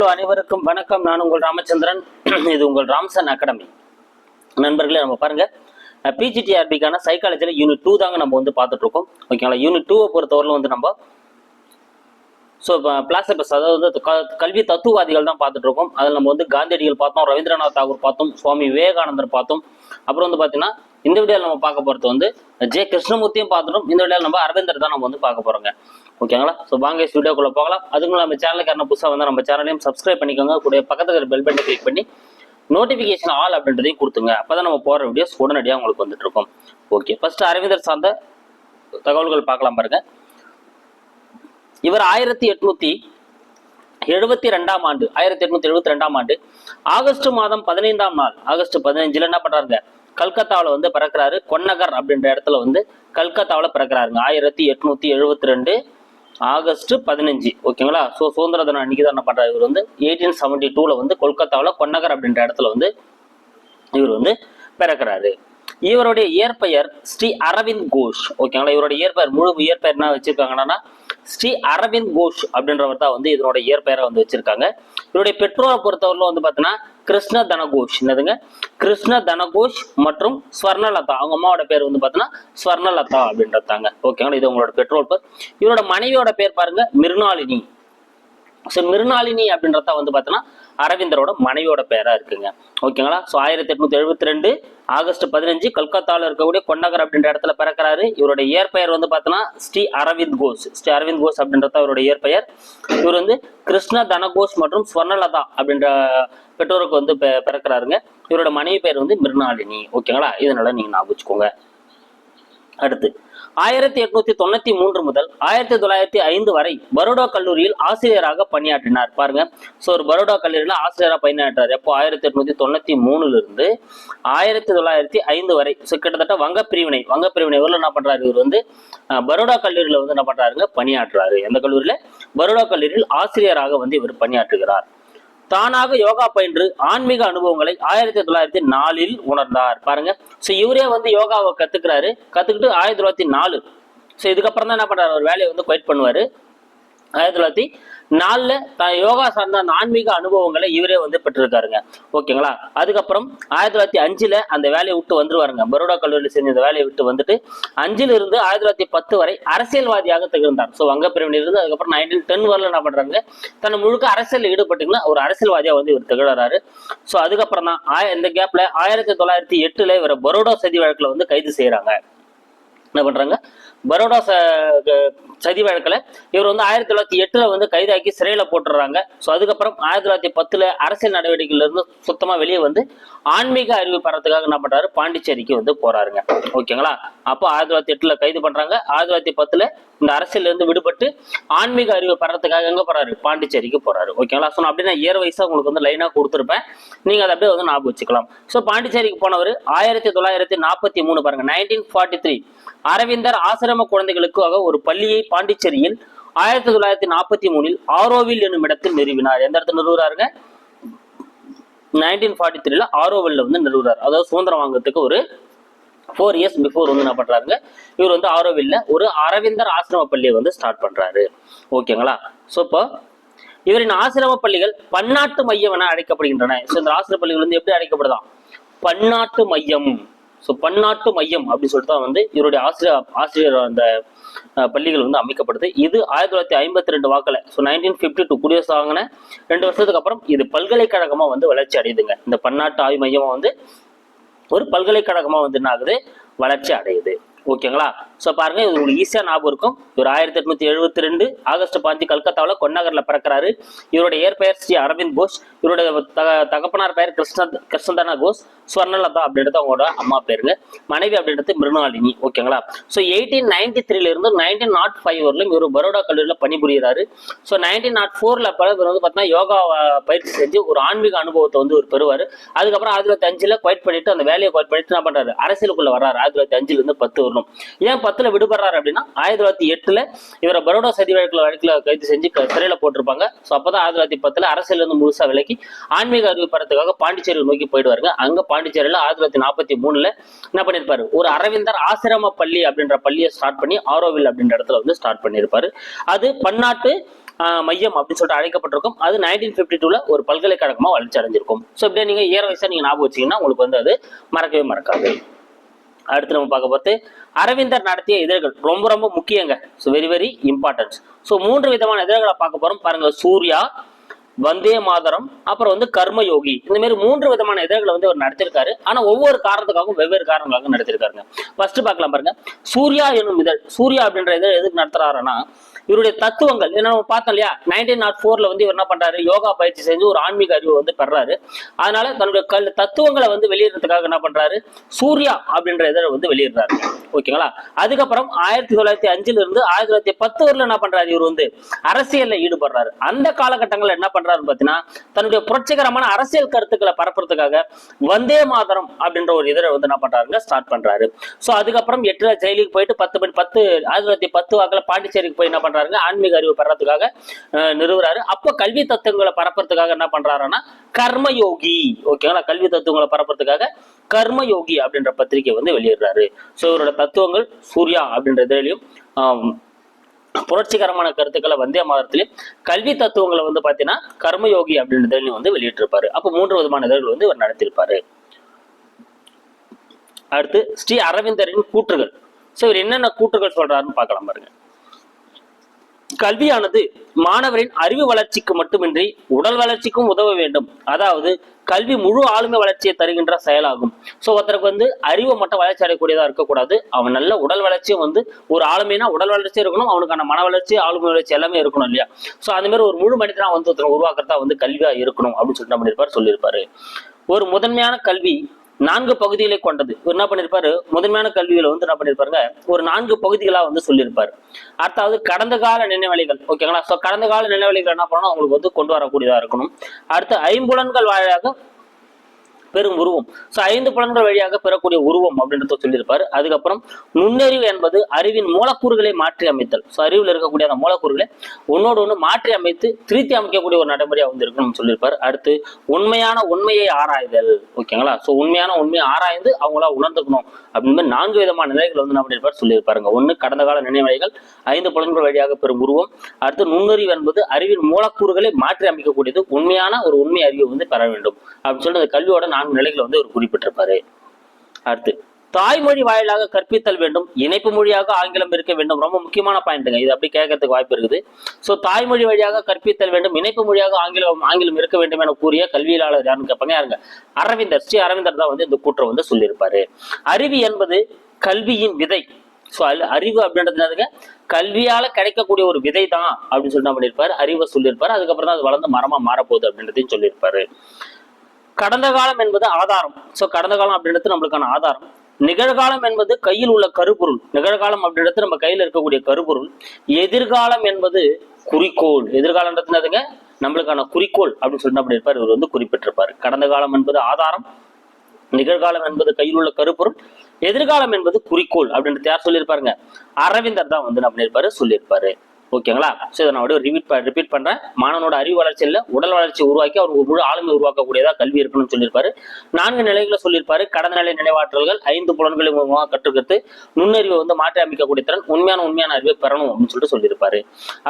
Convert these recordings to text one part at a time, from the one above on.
அனைவருக்கும் வணக்கம். நான் உங்கள் ராமச்சந்திரன். இது உங்கள் ராம்சன் அகாடமி. நண்பர்களே நம்ம பாருங்க. பிஜிடிஆர்பிக்கான சைக்காலஜியில் யூனிட் டூ தாங்க நம்ம வந்து பார்த்துட்டு இருக்கோம் ஓகேங்களா யூனிட் டூவை பொறுத்தவரையிலும் வந்து நம்ம ஸோ இப்போ பிளாசபஸ் அதாவது வந்து க- கல்வி தத்துவவாதிகள் தான் பார்த்துட்டு இருக்கோம் அதில் நம்ம வந்து காந்தியடிகள் பார்த்தோம் ரவீந்திரநாத் தாகூர் பார்த்தோம் சுவாமி விவேகானந்தர் பார்த்தோம். அப்புறம் வந்து பார்த்தீங்கன்னா இந்த வீடியோவில் நம்ம பார்க்க போகிறது வந்து ஜே கிருஷ்ணமூர்த்தியும் பார்த்துட்டோம். இந்த வீடியோவில் நம்ம அரவிந்தர் தான் நம்ம வந்து பார்க்க போகிறோங்க ஓகேங்களா ஸோ வாங்க இஸ் வீடியோக்குள்ளே போகலாம். அதுக்குள்ள நம்ம சேனலுக்கு என்ன புதுசாக வந்து நம்ம சேனலையும் சப்ஸ்கிரைப் பண்ணிக்கோங்க. கூட பக்கத்துல இருக்கிற பெல் பட்டனை கிளிக் பண்ணி நோட்டிஃபிகேஷன் ஆல் அப்படின்றதையும் கொடுத்துங்க. அப்போ தான் நம்ம போகிற வீடியோஸ் உடனடியாக உங்களுக்கு வந்துட்டு இருக்கும். ஓகே ஃபர்ஸ்ட் அரவிந்தர் சார்ந்த தகவல்கள் பார்க்கலாம் பாருங்க. இவர் ஆயிரத்தி எட்நூத்தி எழுபத்தி ரெண்டாம் ஆண்டு ஆயிரத்தி எட்நூத்தி எழுபத்தி ரெண்டாம் ஆண்டு ஆகஸ்ட் மாதம் பதினைந்தாம் நாள் ஆகஸ்ட் பதினைஞ்சுல என்ன பண்றாருங்க? கல்கத்தாவில் வந்து பிறக்கிறாரு கொன்னகர் அப்படின்ற இடத்துல வந்து கல்கத்தாவில் பிறக்கிறாருங்க. ஆயிரத்தி எட்நூத்தி எழுபத்தி ரெண்டு ஆகஸ்ட் பதினஞ்சு. ஓகேங்களா? ஸோ சுதந்திர தினம் அன்னைக்கு தான் என்ன பண்ணுறாரு இவர் வந்து எயிட்டீன் செவன்டி டூவில் வந்து கொல்கத்தாவில் கொன்னகர் அப்படின்ற இடத்துல வந்து இவர் வந்து பிறக்கிறாரு. இவருடைய இயற்பெயர் ஸ்ரீ அரவிந்த் கோஷ். ஓகேங்களா? இவருடைய இயற்பெயர் முழு இயற்பெயர் என்ன வச்சிருக்காங்கன்னா ஸ்ரீ அரவிந்த் கோஷ் அப்படின்றவர் தான் வந்து இதனுடைய இயற்பெயரை வந்து வச்சிருக்காங்க. இவருடைய பெற்றோரை பொறுத்தவரையிலும் வந்து பார்த்தீங்கன்னா கிருஷ்ண தனகோஷ். என்னதுங்க? கிருஷ்ண தனகோஷ் மற்றும் ஸ்வர்ணலதா. அவங்க அம்மாவோட பேர் வந்து பார்த்தீங்கன்னா ஸ்வர்ணலதா அப்படின்றதாங்க. ஓகேங்களா? இது உங்களோட பெட்ரோல் பர். இவரோட மனைவியோட பேர் பாருங்க மிருணாலினி ஸோ மிருணாளினி அப்படின்றத வந்து பார்த்தோன்னா அரவிந்தரோட மனைவியோட பேராக இருக்குங்க. ஓகேங்களா ஸோ ஆயிரத்தி எட்நூத்தி எழுபத்தி ரெண்டு ஆகஸ்ட் பதினஞ்சு கல்கத்தாவில் இருக்கக்கூடிய கொண்டகர் அப்படின்ற இடத்துல பிறக்கிறாரு. இவருடைய இயற்பெயர் வந்து பார்த்தோன்னா ஸ்ரீ அரவிந்த் கோஷ் ஸ்ரீ அரவிந்த் கோஷ் அப்படின்றத அவருடைய இயற்பெயர். இவர் வந்து கிருஷ்ண தனகோஷ் மற்றும் ஸ்வர்ணலதா அப்படின்ற பெற்றோருக்கு வந்து பிறக்கிறாருங்க. இவரோட மனைவி பேர் வந்து மிருணாளினி ஓகேங்களா இதனால நீங்கள் ஞாபகம் வச்சுக்கோங்க. அடுத்து ஆயிரத்தி எட்நூத்தி தொண்ணூத்தி மூன்று முதல் ஆயிரத்தி தொள்ளாயிரத்தி ஐந்து வரை பரோடா கல்லூரியில் ஆசிரியராக பணியாற்றினார். பாருங்க. ஸோ ஒரு பரோடா கல்லூரியில் ஆசிரியராக பணியாற்றார் எப்போ? ஆயிரத்தி எட்நூத்தி தொண்ணூத்தி மூணுல இருந்து ஆயிரத்தி தொள்ளாயிரத்தி ஐந்து வரை. ஸோ கிட்டத்தட்ட வங்க பிரிவினை வங்க பிரிவினை வரல என்ன பண்றாரு? இவர் வந்து பரோடா கல்லூரியில வந்து என்ன பண்றாருங்க? பணியாற்றுறாரு. எந்த கல்லூரியில? பரோடா கல்லூரியில் ஆசிரியராக வந்து இவர் பணியாற்றுகிறார். தானாக யோகா பயின்று ஆன்மீக அனுபவங்களை ஆயிரத்தி தொள்ளாயிரத்தி நாலில் உணர்ந்தார். பாருங்க. ஸோ இவரே வந்து யோகாவை கத்துக்கிறாரு. கத்துக்கிட்டு ஆயிரத்தி தொள்ளாயிரத்தி நாலு. ஸோ இதுக்கப்புறம் தான் என்ன பண்றாரு? ஒரு வேலையை வந்து கொயிட் பண்ணுவாரு. ஆயிரத்தி தொள்ளாயிரத்தி நாலுல தான் யோகா சார்ந்த ஆன்மீக அனுபவங்களை இவரே வந்து பெற்றிருக்காருங்க. ஓகேங்களா? அதுக்கப்புறம் ஆயிரத்தி தொள்ளாயிரத்தி அஞ்சுல அந்த வேலையை விட்டு வந்துருவாருங்க. பரோடா கல்லூரியில் செஞ்ச இந்த வேலையை விட்டு வந்துட்டு அஞ்சுல இருந்து ஆயிரத்தி தொள்ளாயிரத்தி பத்து வரை அரசியல்வாதியாக திகழ்ந்தார். ஸோ வங்க பிரிவினிலிருந்து அதுக்கப்புறம் நைன்டீன் டென் வரல என்ன பண்றாங்க? தன்னை முழுக்க அரசியல் ஈடுபட்டுங்கன்னா ஒரு அரசியல்வாதியா வந்து இவர் திகழறாரு. ஸோ அதுக்கப்புறம் தான் ஆய- இந்த கேப்ல ஆயிரத்தி தொள்ளாயிரத்தி எட்டுல இவரை பரோடா சதி வழக்குல வந்து கைது செய்யறாங்க. என்ன பண்றாங்க? பரோடா ச- க- சதி வழக்கில் இவர் வந்து ஆயிரத்தி தொள்ளாயிரத்தி எட்டில் வந்து கைதாக்கி சிறையில் போட்டுறாங்க. ஸோ அதுக்கப்புறம் ஆயிரத்தி தொள்ளாயிரத்தி பத்தில் அரசியல் நடவடிக்கையிலிருந்து சுத்தமாக வெளியே வந்து ஆன்மீக அறிவு பெறத்துக்காக என்ன பண்ணுறாரு பாண்டிச்சேரிக்கு வந்து போகிறாருங்க ஓகேங்களா? அப்போ ஆயிரத்தி தொள்ளாயிரத்தி எட்டில் கைது பண்ணுறாங்க ஆயிரத்தி தொள்ளாயிரத்தி பத்தில் இந்த அரசியலேருந்து விடுபட்டு ஆன்மீக அறிவு பெறத்துக்காக எங்கே போகிறாரு பாண்டிச்சேரிக்கு போகிறாரு ஓகேங்களா? ஸோ அப்படின்னா நான் இயர் வயசாக உங்களுக்கு வந்து லைனாக கொடுத்துருப்பேன். நீங்கள் அதை அப்படியே வந்து ஞாபகம் வச்சுக்கலாம். ஸோ பாண்டிச்சேரிக்கு போனவர் ஆயிரத்தி தொள்ளாயிரத்தி நாற்பத்தி மூணு பாருங்க. நைன்டீன் ஃபார்ட்டி த்ரீ அரவிந்தர் ஆசிரம குழந்தைகளுக்காக ஒரு பள்ளியை பாண்டிச்சேரியில் ஆயிரத்தி தொள்ளாயிரத்தி நாற்பத்தி மூணில் ஆரோவில் என்னும் இடத்தில் நிறுவினார். எந்த இடத்துல நிறுவுறாருங்க? நைன்டீன் ஃபார்ட்டி த்ரீல ஆரோவில் வந்து நிறுவுறாரு. அதாவது சுதந்திரம் வாங்குறதுக்கு ஒரு ஃபோர் இயர்ஸ் பிஃபோர் வந்து என்ன பண்றாருங்க? இவர் வந்து ஆரோவில்ல ஒரு அரவிந்தர் ஆசிரம பள்ளியை வந்து ஸ்டார்ட் பண்றாரு. ஓகேங்களா ஸோ இப்போ இவரின் ஆசிரம பள்ளிகள் பன்னாட்டு மையம் என அழைக்கப்படுகின்றன. ஸோ இந்த ஆசிரம பள்ளிகள் வந்து எப்படி அழைக்கப்படுதான் பன்னாட்டு மையம். ஸோ பன்னாட்டு மையம் அப்படின்னு சொல்லிட்டு தான் வந்து இவருடைய ஆசிரியர் ஆசிரியர் அந்த பள்ளிகள் வந்து அமைக்கப்படுது. இது ஆயிரத்தி தொள்ளாயிரத்தி ஐம்பத்தி ரெண்டு வாக்கில். ஸோ நைன்டீன் ஃபிஃப்டி டூ குடியரசு வாங்கின ரெண்டு வருஷத்துக்கு அப்புறம் இது பல்கலைக்கழகமாக வந்து வளர்ச்சி அடையுதுங்க. இந்த பன்னாட்டு ஆய்வு மையமாக வந்து ஒரு பல்கலைக்கழகமாக வந்து என்ன ஆகுது? வளர்ச்சி அடையுது. ஓகேங்களா? ஸோ பாருங்க இது உங்களுக்கு ஈஸியாக ஞாபகம் இருக்கும். இவர் ஆயிரத்தி எட்நூத்தி எழுபத்தி ரெண்டு ஆகஸ்ட் பாஞ்சு கல்கத்தாவில் கொன்னகரில் பிறக்கிறாரு. இவருடைய ஏற்பெயர் ஸ்ரீ அரவிந்த் கோஷ் இவருடைய தக தகப்பனார் பெயர் கிருஷ்ண கிருஷ்ணதானா கோஷ் ஸ்வர்ணலதா அப்படின்றது அவங்களோட அம்மா பேருங்க. மனைவி அப்படின்றது மிருணாளினி ஓகேங்களா? ஸோ எயிட்டீன் நைன்டி த்ரீல இருந்து நைன்டீன் நாட் ஃபைவ் வரலும் இவர் பரோடா கல்லூரியில் பணிபுரிகிறாரு ஸோ நைன்டீன் நாட் ஃபோரில் இவர் வந்து பார்த்தீங்கன்னா யோகா பயிற்சி செஞ்சு ஒரு ஆன்மீக அனுபவத்தை வந்து ஒரு பெறுவார். அதுக்கப்புறம் ஆயிரத்தி தொள்ளாயிரத்தி அஞ்சில் குவைட் பண்ணிட்டு அந்த வேலையை குவைட் பண்ணிட்டு என்ன பண்றாரு? அரசியலுக்குள்ள வர்றாரு. ஆயிரத்தி தொள்ளாயிரத்தி அஞ்சுல இருந்து பத்து வரணும். ஏன் பத்துல விடுபடுறாரு அப்படின்னா ஆயிரத்தி தொள்ளாயிரத்தி எட்டுல இவரை பரோடா சதி வழக்கில் வழக்கில் கைது செஞ்சு சிறையில போட்டிருப்பாங்க. ஸோ அப்பதான் ஆயிரத்தி தொள்ளாயிரத்தி பத்துல அரசியல் இருந்து முழுசா விலக்கி ஆன்மீக அறிவு படத்துக்காக பாண்டிச்சேரி நோக்கி போயிடுவாருங்க. அங்க பாண்டிச்சேரியில ஆயிரத்தி தொள்ளாயிரத்தி நாற்பத்தி மூணுல என்ன பண்ணிருப்பாரு? ஒரு அரவிந்தர் ஆசிரம பள்ளி அப்படின்ற பள்ளியை ஸ்டார்ட் பண்ணி ஆரோவில் அப்படின்ற இடத்துல வந்து ஸ்டார்ட் பண்ணியிருப்பாரு. அது பன்னாட்டு ஆஹ், மையம் அப்படின்னு சொல்லிட்டு அழைக்கப்பட்டிருக்கும். அது நைன்டீன் ஃபிஃப்டி டூல ஒரு பல்கலைக்கழகமா வளர்ச்சி அடைஞ்சிருக்கும். ஸோ இப்படியே நீங்க இயர் வயசா நீங்க ஞாபகம் வச்சீங்கன்னா உங்களுக்கு வந்து அது மறக்கவே மறக்காது. அடுத்து நம்ம பார்க்க பார்த்து அரவிந்தர் நடத்திய இதழ்கள் ரொம்ப ரொம்ப முக்கியங்க. So very very importance so மூன்று விதமான இதழ்களை பார்க்க போறோம். பாருங்க சூர்யா வந்தே மாதரம் அப்புறம் வந்து கர்மயோகி. இந்த மாதிரி மூன்று விதமான இதழ்களை வந்து அவர் நடத்திருக்காரு. ஆனா ஒவ்வொரு காரணத்துக்காகவும் வெவ்வேறு காரணங்களாக நடத்திருக்காருங்க. ஃபர்ஸ்ட் பார்க்கலாம் பாருங்க. சூர்யா என்னும் இதழ் சூர்யா அப்படின்ற இதழ் எதுக்கு நடத்துறாருன்னா இவருடைய தத்துவங்கள் ஏன்னா நம்ம பார்த்தோம் இல்லையா? நைன்டீன் நாட் ஃபோர்ல வந்து இவர் என்ன பண்றாரு? யோகா பயிற்சி செஞ்சு ஒரு ஆன்மீக அறிவு வந்து பெறாரு. அதனால தன்னுடைய கல் தத்துவங்களை வந்து வெளியிடுறதுக்காக என்ன பண்றாரு? சூர்யா அப்படின்ற இதழை வந்து வெளியிடுறாரு. ஓகேங்களா? அதுக்கப்புறம் ஆயிரத்தி தொள்ளாயிரத்தி அஞ்சுல இருந்து ஆயிரத்தி தொள்ளாயிரத்தி பத்து வரல என்ன பண்றாரு? இவர் வந்து அரசியல்ல ஈடுபடுறாரு. அந்த காலகட்டங்கள்ல என்ன பண்றாருன்னு பாத்தீங்கன்னா தன்னுடைய புரட்சிகரமான அரசியல் கருத்துக்களை பரப்புறதுக்காக வந்தே மாதரம் அப்படின்ற ஒரு இதழை வந்து என்ன பண்றாருங்க? ஸ்டார்ட் பண்றாரு. சோ அதுக்கப்புறம் எட்டுல ஜெயிலுக்கு போயிட்டு பத்து மணி பத்து ஆயிரத்தி தொள்ளாயிரத்தி பத்து வாக்கில் பாண்டிச்சேரிக்கு போய் என்ன பண்றாருங்க. ஆன்மீக அறிவு பெறத்துக்காக நிறுவுறாரு. அப்போ கல்வி தத்துவங்களை பரப்புறதுக்காக என்ன பண்றாருன்னா கர்மயோகி. ஓகேங்களா கல்வி தத்துவங்களை பரப்புறதுக்காக கர்மயோகி அப்படின்ற பத்திரிகை வந்து வெளியிடுறாரு. ஸோ இவரோட தத்துவங்கள் சூர்யா அப்படின்ற இதுலையும் புரட்சிகரமான கருத்துக்களை வந்தே மாதத்திலையும் கல்வி தத்துவங்களை வந்து பார்த்தீங்கன்னா கர்மயோகி அப்படின்ற இதழையும் வந்து வெளியிட்டிருப்பாரு. அப்போ மூன்று விதமான இதழ்கள் வந்து இவர் நடத்தியிருப்பாரு. அடுத்து ஸ்ரீ அரவிந்தரின் கூற்றுகள். ஸோ இவர் என்னென்ன கூற்றுகள் சொல்றாருன்னு பார்க்கலாம் பாருங்க. கல்வியானது மாணவரின் அறிவு வளர்ச்சிக்கு மட்டுமின்றி உடல் வளர்ச்சிக்கும் உதவ வேண்டும். அதாவது கல்வி முழு ஆளுமை வளர்ச்சியை தருகின்ற செயலாகும். ஸோ ஒருத்தருக்கு வந்து அறிவை மட்டும் வளர்ச்சி அடையக்கூடியதாக இருக்கக்கூடாது. அவன் நல்ல உடல் வளர்ச்சியும் வந்து ஒரு ஆளுமைனா உடல் வளர்ச்சி இருக்கணும் அவனுக்கான மன வளர்ச்சி ஆளுமை வளர்ச்சி எல்லாமே இருக்கணும் இல்லையா? ஸோ அந்த மாதிரி ஒரு முழு மனிதனா வந்து ஒருத்தர் உருவாக்குறதா வந்து கல்வியா இருக்கணும் அப்படின்னு சொல்லிட்டு என்ன பண்ணியிருப்பார் சொல்லியிருப்பாரு. ஒரு முதன்மையான கல்வி நான்கு பகுதிகளை கொண்டது. என்ன பண்ணிருப்பாரு? முதன்மையான கல்வியில வந்து என்ன பண்ணிருப்பாருங்க? ஒரு நான்கு பகுதிகளா வந்து சொல்லியிருப்பாரு. அடுத்தாவது கடந்த கால நினைவலைகள். ஓகேங்களா? ஸோ கடந்த கால நினைவலைகள் என்ன பண்ணணும்? அவங்களுக்கு வந்து கொண்டு வரக்கூடியதா இருக்கணும். அடுத்து ஐம்புலன்கள் வாயிலாக பெரும் உருவம். ஸோ ஐந்து புலன்கள் வழியாக பெறக்கூடிய உருவம் அப்படின்றத சொல்லியிருப்பார். அதுக்கப்புறம் நுண்ணறிவு என்பது அறிவின் மூலக்கூறுகளை மாற்றி அமைத்தல். ஸோ அறிவில் இருக்கக்கூடிய அந்த மூலக்கூறுகளை ஒன்னோடு ஒன்று மாற்றி அமைத்து திருத்தி அமைக்கக்கூடிய ஒரு நடைமுறையாக வந்து இருக்கணும்னு சொல்லியிருப்பார். அடுத்து உண்மையான உண்மையை ஆராய்தல். ஓகேங்களா? ஸோ உண்மையான உண்மையை ஆராய்ந்து அவங்களா உணர்ந்துக்கணும் அப்படின்னு நான்கு விதமான நிலைகள் வந்து நம்ம பண்ணியிருப்பார் சொல்லியிருப்பாருங்க. ஒன்று கடந்த கால நினைவலைகள். ஐந்து புலன்கள் வழியாக பெறும் உருவம். அடுத்து நுண்ணறிவு என்பது அறிவின் மூலக்கூறுகளை மாற்றி அமைக்கக்கூடியது உண்மையான ஒரு உண்மை அறிவை வந்து பெற வேண்டும். அப்படின்னு சொல்லிட்டு கல்வியோட நான் நான்கு நிலைகளை வந்து அவர் குறிப்பிட்டிருப்பாரு. அடுத்து தாய்மொழி வாயிலாக கற்பித்தல் வேண்டும் இணைப்பு மொழியாக ஆங்கிலம் இருக்க வேண்டும் ரொம்ப முக்கியமான பாயிண்ட்டுங்க. இது அப்படி கேட்கறதுக்கு வாய்ப்பு இருக்குது. ஸோ தாய்மொழி வழியாக கற்பித்தல் வேண்டும் இணைப்பு மொழியாக ஆங்கிலம் ஆங்கிலம் இருக்க வேண்டும் என கூறிய கல்வியாளர் யாருன்னு கேட்பாங்க யாருங்க? அரவிந்தர் ஸ்ரீ அரவிந்தர் தான் வந்து இந்த கூற்றை வந்து சொல்லியிருப்பாரு. அறிவு என்பது கல்வியின் விதை. ஸோ அறிவு அப்படின்றது கல்வியால் கல்வியால கிடைக்கக்கூடிய ஒரு விதை தான் அப்படின்னு சொல்லி என்ன பண்ணியிருப்பாரு? அறிவை சொல்லியிருப்பாரு. அதுக்கப்புறம் தான் அது வளர்ந்து மரமா மாறப்போகுது அப்படின்றதையும் சொல்லியிருப்பாரு. கடந்த காலம் என்பது ஆதாரம். ஸோ கடந்த காலம் அப்படின்றது நம்மளுக்கான ஆதாரம். நிகழ்காலம் என்பது கையில் உள்ள கருப்பொருள். நிகழ்காலம் அப்படின்றது நம்ம கையில் இருக்கக்கூடிய கருப்பொருள். எதிர்காலம் என்பது குறிக்கோள். எதிர்காலம்ன்றது நம்மளுக்கான குறிக்கோள் அப்படின்னு சொல்லி அப்படி இருப்பார் இவர் வந்து குறிப்பிட்டிருப்பார். கடந்த காலம் என்பது ஆதாரம். நிகழ்காலம் என்பது கையில் உள்ள கருப்பொருள். எதிர்காலம் என்பது குறிக்கோள் அப்படின்றது யார் சொல்லியிருப்பாருங்க? அரவிந்தர் தான் வந்து என்ன பண்ணியிருப்பாரு? சொல்லியிருப்பாரு. ஓகேங்களா? ஸோ இதை நான் ரிப்பீட் ரிப்பீட் பண்றேன். மாணவனோட அறிவு வளர்ச்சியில் உடல் வளர்ச்சி உருவாக்கி அவர் முழு ஆளுமை உருவாக்கக்கூடியதா கல்வி இருக்கணும்னு சொல்லியிருப்பாரு. நான்கு நிலைகளை சொல்லியிருப்பாரு. கடந்த நிலை நினைவாற்றல்கள் ஐந்து புலன்களை மூலமாக கற்றுக்கிறது நுண்ணறிவை வந்து மாற்றி அமைக்கக்கூடிய திறன் உண்மையான உண்மையான அறிவை பெறணும் அப்படின்னு சொல்லிட்டு சொல்லியிருப்பாரு.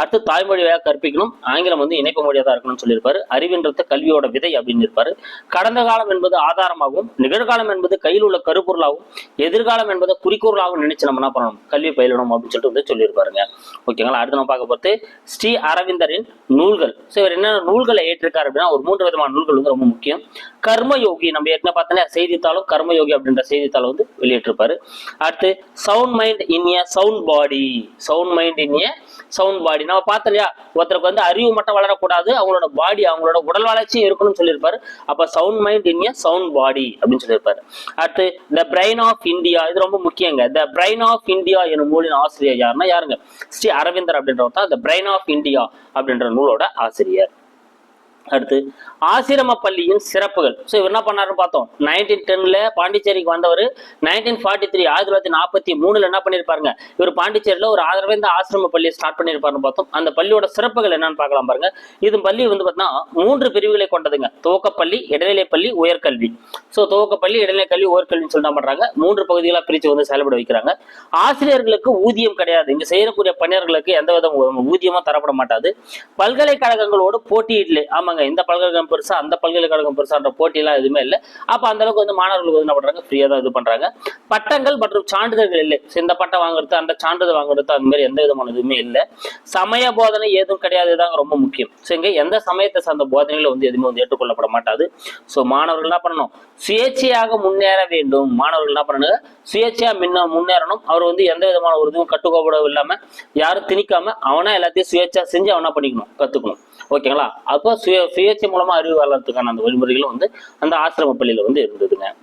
அடுத்து தாய்மொழியாக கற்பிக்கணும். ஆங்கிலம் வந்து இணைப்பு மொழியாக தான் இருக்கணும்னு சொல்லியிருப்பாரு. அறிவின்றது கல்வியோட விதை அப்படின்னு இருப்பாரு. கடந்த காலம் என்பது ஆதாரமாகவும் நிகழ்காலம் என்பது கையில் உள்ள கருப்பொருளாகவும் எதிர்காலம் என்பதை குறிக்கோளாகவும் நினைச்சு நம்ம என்ன பண்ணணும்? கல்வி பயிலணும் அப்படின்னு சொல்லிட்டு வந்து சொல்லியிருப்பாருங்க. ஓகேங்களா? அடுத்து நம்ம பார்க்க போகிறது ஸ்ரீ அரவிந்தரின் நூல்கள். ஸோ இவர் என்னென்ன நூல்களை ஏற்றிருக்காரு அப்படின்னா ஒரு மூன்று விதமான நூல்கள் வந்து ரொம்ப முக்கியம். கர்மயோகி நம்ம ஏற்கனவே பார்த்தோன்னா செய்தித்தாளும் கர்மயோகி அப்படின்ற செய்தித்தாளை வந்து வெளியிட்டிருப்பாரு. அடுத்து sound mind in a sound body sound mind in a sound body நம்ம பார்த்தோம் இல்லையா? ஒருத்தருக்கு வந்து அறிவு மட்டும் வளரக்கூடாது அவங்களோட பாடி அவங்களோட உடல் வளர்ச்சியும் இருக்கணும்னு சொல்லியிருப்பாரு. அப்போ sound mind in a sound body அப்படின்னு சொல்லியிருப்பாரு. அடுத்து த பிரைன் ஆஃப் இந்தியா இது ரொம்ப முக்கியங்க. த பிரைன் ஆஃப் இந்தியா எனும் நூலின் ஆசிரியர் யாருன்னா யாருங்க? ஸ்ரீ அரவிந்தர் அப்படின்ற அப்படின்றவர் தான் த பிரைன் ஆஃப் இந்தியா அப்படின்ற நூலோட ஆசிரியர். அடுத்து ஆசிரம பள்ளியின் சிறப்புகள். ஸோ இவர் என்ன பண்ணாருன்னு பார்த்தோம். நைன்டீன் டென்ல பாண்டிச்சேரிக்கு வந்தவர் நைன்டீன் ஃபார்ட்டி த்ரீ ஆயிரத்தி தொள்ளாயிரத்தி நாற்பத்தி மூணுல என்ன பண்ணியிருப்பாருங்க இவர் பாண்டிச்சேரியில் ஒரு ஆதரவேந்த ஆசிரம பள்ளியை ஸ்டார்ட் பண்ணியிருப்பாருன்னு பார்த்தோம். அந்த பள்ளியோட சிறப்புகள் என்னன்னு பார்க்கலாம் பாருங்க. இது பள்ளி வந்து பார்த்தீங்கன்னா மூன்று பிரிவுகளை கொண்டதுங்க. துவக்கப்பள்ளி இடைநிலை பள்ளி உயர்கல்வி. ஸோ துவக்கப்பள்ளி இடைநிலை கல்வி உயர்கல்வின்னு சொல்லி என்ன பண்றாங்க? மூன்று பகுதிகளாக பிரித்து வந்து செயல்பட வைக்கிறாங்க. ஆசிரியர்களுக்கு ஊதியம் கிடையாது. இங்க செய்யக்கூடிய பணியாளர்களுக்கு எந்த வித ஊதியமும் தரப்பட மாட்டாது. பல்கலைக்கழகங்களோடு போட்டியிடல ஆமாங்க இந்த பல்கலைக்கழகம் பெருசா அந்த பல்கலைக்கழகம் பெருசான்ற போட்டியெல்லாம் எதுவுமே இல்லை. அப்ப அந்த அளவுக்கு வந்து மாணவர்களுக்கு வந்து என்ன பண்றாங்க? ஃப்ரீயா தான் இது பண்றாங்க. பட்டங்கள் மற்றும் சான்றிதழ்கள் இல்லை. இந்த பட்டம் வாங்குறது அந்த சான்றிதழ் வாங்குறது அந்த மாதிரி எந்த விதமான இதுவுமே இல்லை. சமய போதனை ஏதும் கிடையாது தான் ரொம்ப முக்கியம். ஸோ எந்த சமயத்தை சார்ந்த போதனைகளை வந்து எதுவுமே வந்து ஏற்றுக்கொள்ளப்பட மாட்டாது. ஸோ மாணவர்கள் என்ன பண்ணணும்? சுயேட்சையாக முன்னேற வேண்டும். மாணவர்கள் என்ன பண்ணணும் சுயேட்சையா முன்ன முன்னேறணும். அவர் வந்து எந்த விதமான ஒரு இதுவும் கட்டுக்கோப்படம் இல்லாம யாரும் திணிக்காம அவனா எல்லாத்தையும் சுயேட்சா செஞ்சு அவனா பண்ணிக்கணும். கத்துக்கணும். ஓகேங்களா? அப்போ சுய சுயேட்சை மூலமா அறிவு வளர்றதுக்கான அந்த வழிமுறைகளும் வந்து அந்த ஆசிரம பள்ளியில வந்து இருந்ததுங்க.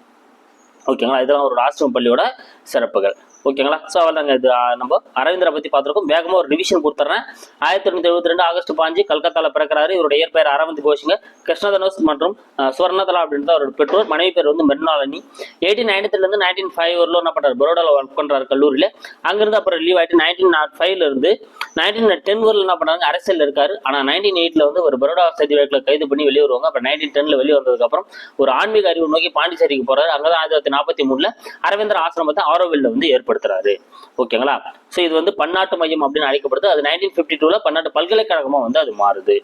ஓகேங்களா? இதெல்லாம் ஒரு ஆசிரம பள்ளியோட சிறப்புகள். ஓகேங்களா? ஸோ அவ்வளோதாங்க இது நம்ம அரவிந்தரை பற்றி பார்த்துருக்கோம். வேகமாக ஒரு ரிவிஷன் கொடுத்துட்றேன் ஆயிரத்தி தொண்ணூற்றி எழுபத்தி ரெண்டு ஆகஸ்ட் பாஞ்சு கல்கத்தாவில் பிறக்கிறாரு. இவருடைய இயற்பெயர் அரவிந்த் கோஷிங்க. கிருஷ்ணதனோஸ் மற்றும் சுவர்ணதலா அப்படின்ற அவரோட பெற்றோர். மனைவி பேர் வந்து மெர்னாலினி. எயிட்டீன் நைன்டிலேருந்து நைன்டீன் ஃபைவ் வரலும் என்ன பண்ணுறாரு பரோடாவில் ஒர்க் பண்ணுறாரு கல்லூரியில். அங்கிருந்து அப்புறம் லீவ் ஆகிட்டு நைன்டீன் நாட் ஃபைவ்ல இருந்து நைன்டீன் டென் வரல என்ன பண்ணுறாங்க அரசியல் இருக்காரு. ஆனால் நைன்டீன் எயிட்டில் வந்து ஒரு பரோடா சதி வழக்கில் கைது பண்ணி வெளியே வருவாங்க. அப்புறம் நைன்டீன் டென்னில் வெளியே வந்ததுக்கப்புறம் ஒரு ஆன்மீக அறிவு நோக்கி பாண்டிச்சேரிக்கு போறாரு. அங்கே தான் ஆயிரத்தி தொள்ளாயிரத்தி நாற்பத்தி மூணுல அரவிந்தர் ஆசிரமத்தை ஆரோவில் வந்து ஏற்படுத்துறாரு ஓகேங்களா? ஸோ இது வந்து பன்னாட்டு மையம் அப்படின்னு அழைக்கப்படுது. அது நைன்டீன் ஃபிஃப்டி டூல பன்னாட்டு பல்கலைக்கழகமா வந்து அது மாறுது.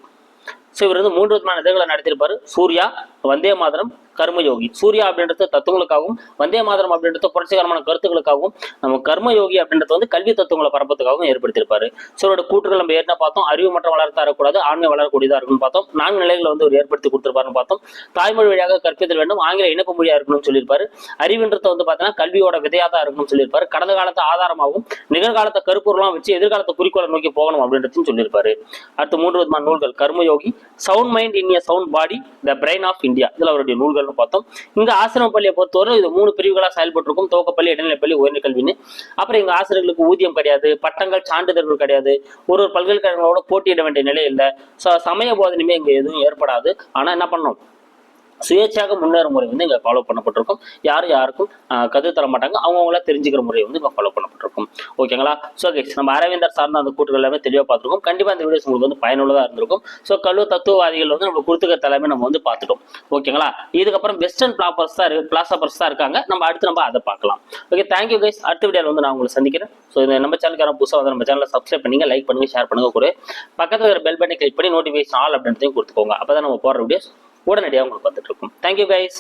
ஸோ இவர் வந்து மூன்று விதமான இதழ்களை நடத்தியிருப்பாரு. சூர்யா வந்தே மாதரம் கர்மயோகி. சூர்யா அப்படின்றது தத்துவங்களுக்காகவும் வந்தே மாதரம் அப்படின்றது புரட்சிகரமான கருத்துக்களுக்காகவும் நம்ம கர்மயோகி அப்படின்றது வந்து கல்வி தத்துவங்களை பரப்பத்துக்காகவும் ஏற்படுத்தியிருப்பாரு. ஸோ கூற்றுகள் நம்ம ஏற்கனவே பார்த்தோம். அறிவு மற்றும் வளர்த்தா தரக்கூடாது ஆண்மை வளரக்கூடியதாக இருக்கும்னு பார்த்தோம். நான்கு நிலைகளை வந்து ஒரு ஏற்படுத்தி கொடுத்துருப்பாருன்னு பார்த்தோம். தாய்மொழி வழியாக கற்பித்தல் வேண்டும் ஆங்கில இணைப்பு மொழியா இருக்கணும்னு சொல்லியிருப்பாரு. அறிவுன்றத வந்து பார்த்தீங்கன்னா கல்வியோட விதையாக தான் இருக்கணும்னு சொல்லியிருப்பாரு. கடந்த காலத்தை ஆதாரமாகவும் நிகழ்காலத்தை கருப்பொருளாக வச்சு எதிர்காலத்தை குறிக்கோளை நோக்கி போகணும் அப்படின்றதையும் சொல்லியிருப்பாரு. அடுத்து மூன்று விதமான நூல்கள் Karmayogi sound mind in sound body the brain of India இதுல அவருடைய நூல்கள் நூல்கள்னு பார்த்தோம். இந்த ஆசிரம பள்ளியை பொறுத்தவரை இது மூணு பிரிவுகளாக செயல்பட்டிருக்கும். துவக்கப்பள்ளி இடைநிலைப்பள்ளி உயர்நிலை கல்வின்னு. அப்புறம் எங்க ஆசிரியர்களுக்கு ஊதியம் கிடையாது பட்டங்கள் சான்றிதழ்கள் கிடையாது. ஒரு ஒரு பல்கலைக்கழகங்களோட போட்டியிட வேண்டிய நிலை இல்லை. ஸோ சமய போதனையுமே இங்க எதுவும் ஏற்படாது. ஆனா என்ன பண்ணோம் சுயேட்சையாக முன்னேறும் முறை வந்து இங்கே ஃபாலோ பண்ணப்பட்டிருக்கும். யாரும் யாருக்கும் ஆஹ், தர மாட்டாங்க. அவங்கவுங்களா தெரிஞ்சுக்கிற முறை வந்து இங்கே ஃபாலோ பண்ணப்பட்டிருக்கும். ஓகேங்களா ஸோ கைஸ் நம்ம அரவிந்தர் சார்ந்த அந்த கூட்டுகள் எல்லாமே தெளிவாக பார்த்துருக்கோம். கண்டிப்பாக இந்த வீடியோஸ் உங்களுக்கு வந்து பயனுள்ளதாக இருந்திருக்கும். ஸோ கல்லு தத்துவவாதிகள் வந்து நம்ம கொடுத்துக்கிற எல்லாமே நம்ம வந்து பார்த்துட்டோம். ஓகேங்களா இதுக்கப்புறம் வெஸ்டர்ன் பிளாப்பர்ஸ் தான் இருக்கு பிளாசப்பர்ஸ் தான் இருக்காங்க. நம்ம அடுத்து நம்ம அதை பார்க்கலாம். ஓகே தேங்க்யூ கைஸ் அடுத்த வீடியோவில் வந்து நான் உங்களை சந்திக்கிறேன். ஸோ இந்த நம்ம சேனலுக்கான புதுசாக வந்து நம்ம சேனலை சப்ஸ்கிரைப் பண்ணுங்க லைக் பண்ணுங்க ஷேர் பண்ணுங்க கூட பக்கத்தில் இருக்கிற பெல் பட்டனை கிளிக் பண்ணி நோட்டிஃபிகேஷன் ஆல் அப்படின்றதையும் கொடுத்துக்கோங்க. அப்போ தான் நம்ம போடுற வீடியோஸ் உடனடியாக உங்களுக்கு வந்துட்டு இருக்கும். Thank you guys